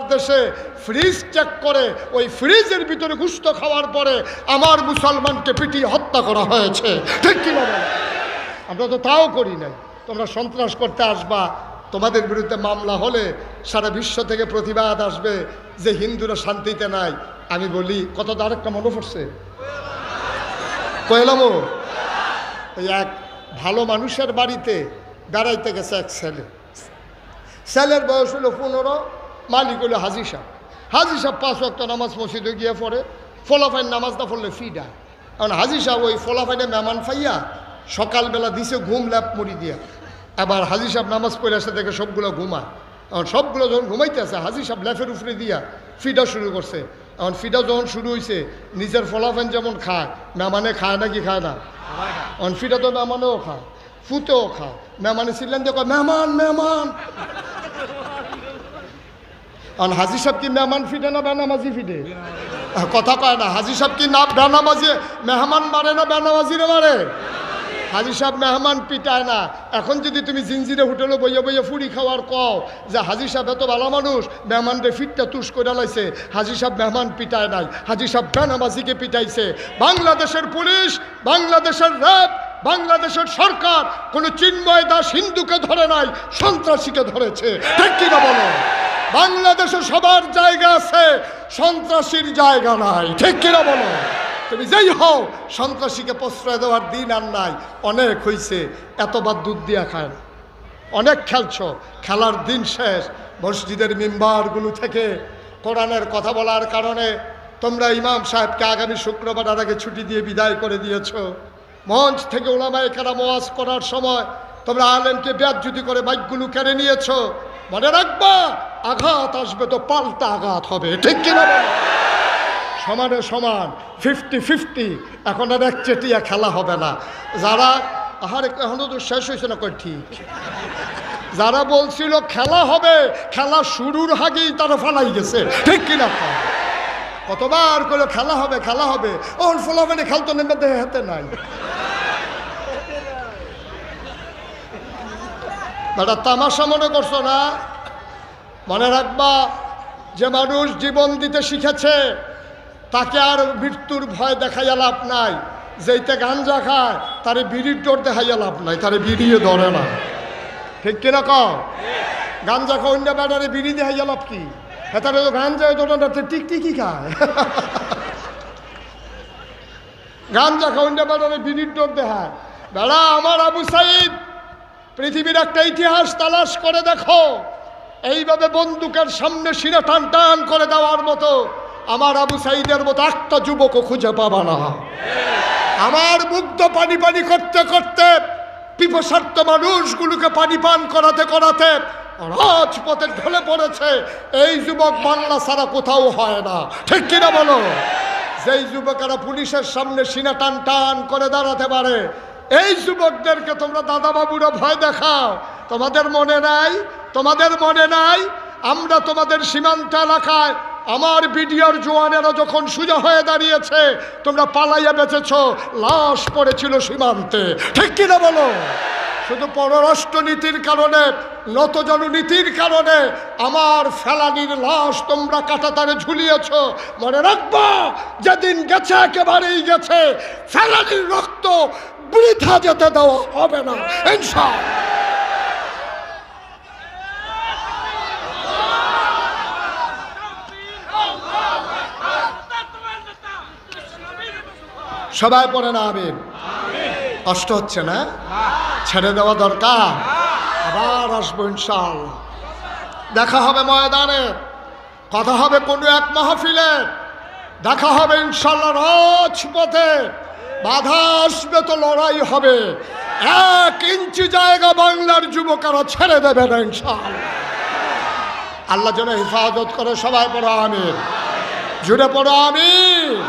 দেশে fridge check করে, ওই ফ্রিজের ভিতরে গুস্ত খাওয়ার পরে আমার মুসলমানকে পিটিয়ে হত্যা করা হয়েছে। ঠিক কি? আমরা তো তাও করি নাই। তোমরা সন্ত্রাস করতে আসবা। তোমাদের বিরুদ্ধে মামলা হলে সারা বিশ্ব থেকে প্রতিবাদ আসবে যে হিন্দুরা শান্তিতে নাই। আমি বলি, কত আরেকটা মনে পড়ছে? কয়লামো ওই এক ভালো মানুষের বাড়িতে বেড়াইতে গেছে এক ছেলে। ছেলের বয়স হলো পনেরো মালিক হলো হাজি সাহ হাজি সাহ পাঁচ ওয়াক্ত নামাজ মসজিদে গিয়ে পড়ে, ফলাফাইন নামাজ না পড়লে ফিডা কারণ হাজি সাহ ওই ফলাফাইনে মেহমান ফাইয়া সকালবেলা দিছে ঘুম ল্যাপ মুড়ি দিয়া। আবার হাজি সাহেব নামাজ পড়ে আসে দেখে সবগুলো ঘুমায়। এখন সবগুলো যখন ঘুমাইতেছে হাজি সাহেব ল্যাফের উপরে দিয়া ফিডা শুরু করছে। এখন ফিডা যখন শুরু হয়েছে নিজের ফলাফাইন যেমন খায়, মেহমানে খায় নাকি খায় না? এখন ফিডা তো মেহমানেও খায়, ফুতেও খায়। মেহমানে ছিলেন দেখো মেহমান মেহমান। আর হাজি সাহেব কি মেহমান ফিডে না বেনামাজি আহ, কথা কয় না হাজি সাহেব কি না বেনামাজি মেহমান মারে না বেনামাজিরে মারে? হাজি সাহেব মেহমান পিটায় না। এখন যদি তুমি জিনজিরে হোটেলে বইয়ে বইয়ে ফুড়ি খাওয়ার কও যে হাজি সাহেব এত ভালো মানুষ মেহমানরে ফিটটা তুষ করে লাইছে হাজি সাহেব মেহমান পিটায় নাই। হাজি সাহেব বেনামাজিকে পিটাইছে। বাংলাদেশের পুলিশ বাংলাদেশের র্যাব বাংলাদেশের সরকার কোনো চিন্ময় দাস হিন্দুকে ধরে নাই সন্ত্রাসীকে ধরেছে। ঠিক কিনা বলো? বাংলাদেশে সবার জায়গা আছে, সন্ত্রাসীর জায়গা নাই। ঠিক কিনা বলো? তুমি যেই হও, সন্ত্রাসীকে প্রশ্রয় দেওয়ার দিন আর নাই। অনেক হইছে এতবার দুধ দিয়া খায় না। অনেক খেলছ, খেলার দিন শেষ, মসজিদের মেম্বারগুলো থেকে কোরআনের কথা বলার কারণে তোমরা ইমাম সাহেবকে আগামী শুক্রবার আর আগে ছুটি দিয়ে বিদায় করে দিয়েছ। মঞ্চ থেকে ওলামায় কারা মোয়াজ করার সময় তোমরা আলেমকে ব্যাজ্যুতি করে বাইকগুলো কেড়ে নিয়েছ। মনে রাখবা আঘাত আসবে তো পাল্টা আঘাত হবে, ঠিক কিনা? সমানে সমান ফিফটি ফিফটি এখন আর এক চেটিয়া খেলা হবে না যারা, আহার, এখনও তো শেষ হয়েছে না কই ঠিক যারা বলছিল খেলা হবে, খেলা শুরুর আগেই তারা ফালাই গেছে, ঠিক কিনা? কতবার করে খেলা হবে খেলা হবে, ওর ফলাফলে খেলতো নেমে দেহে হাতে নাই বেটা, তামাশা মনে করছ না মনে রাখবা, যে মানুষ জীবন দিতে শিখেছে, তাকে আর মৃত্যুর ভয় দেখাইয়া লাভ নাই। যেইতে গাঞ্জা খায়, তারে বিড়ির ডোর দেখাইয়া লাভ নাই, তারে বিড়িয়ে ধরে না। ঠিক কিনা কও? গাঞ্জা খাও অন্য ব্যাটারে বিড়ি দেখাইয়া লাভ কি? হ্যাঁ তারে তো গাঞ্জা ধরে না টিকটিকি খায়? গাঞ্জা খাও অন্য ব্যাটারে বিড়ির ডোর দেখায়। বেড়া, আমার আবু সাইদ, পৃথিবীর একটা ইতিহাস তালাশ করে দেখো। এইভাবে বন্দুকের সামনে শিরা টান টান করে দেওয়ার মতো আমার আবু সাইদের মতো একটা যুবকও খুঁজে পাবা না। আমার মুগ্ধ পানি পানি করতে করতে পিপসার্থ মানুষগুলোকে পানি পান করাতে করাতে রাজপথে ঢলে পড়েছে। এই যুবক বাংলা ছাড়া কোথাও হয় না। ঠিক কিনা বলো? যেই যুবকেরা পুলিশের সামনে সিনা টান টান করে দাঁড়াতে পারে, এই যুবকদেরকে তোমরা দাদাবাবুরা ভয় দেখাও। তোমাদের মনে নাই? তোমাদের মনে নাই? আমরা তোমাদের সীমান্ত এলাকায় আমার বিডিআর জোয়ানেরা যখন সোজা হয়ে দাঁড়িয়েছে, তোমরা পালাইয়া বেঁচেছ, লাশ পড়েছিল সীমান্তে। ঠিক কিনা বলো? শুধু পররাষ্ট্র নীতির কারণে নীতির কারণে আমার ফেলানির লাশ তোমরা কাটাতারে ঝুলিয়েছ। মনে রাখবা, যেদিন গেছে, একেবারেই গেছে। ফেলানির রক্ত বৃথা যেতে দেওয়া হবে না, ইনশাআল্লাহ। সবাই পড়ে না, আমিন। কষ্ট হচ্ছে না? ছেড়ে দেওয়া দরকার। আবার আসব ইনশাআল্লাহ। দেখা হবে ময়দানে। কথা হবে কোনো এক মাহফিলে। দেখা হবে ইনশাল্লাহ রাজপথে। বাধা আসবে তো লড়াই হবে। এক ইঞ্চি জায়গা বাংলার যুবকেরা ছেড়ে দেবে না ইনশাআল্লাহ। আল্লাহ যেন হেফাজত করে সবাই পড়ো আমি জুড়ে পড়ো, আমিন।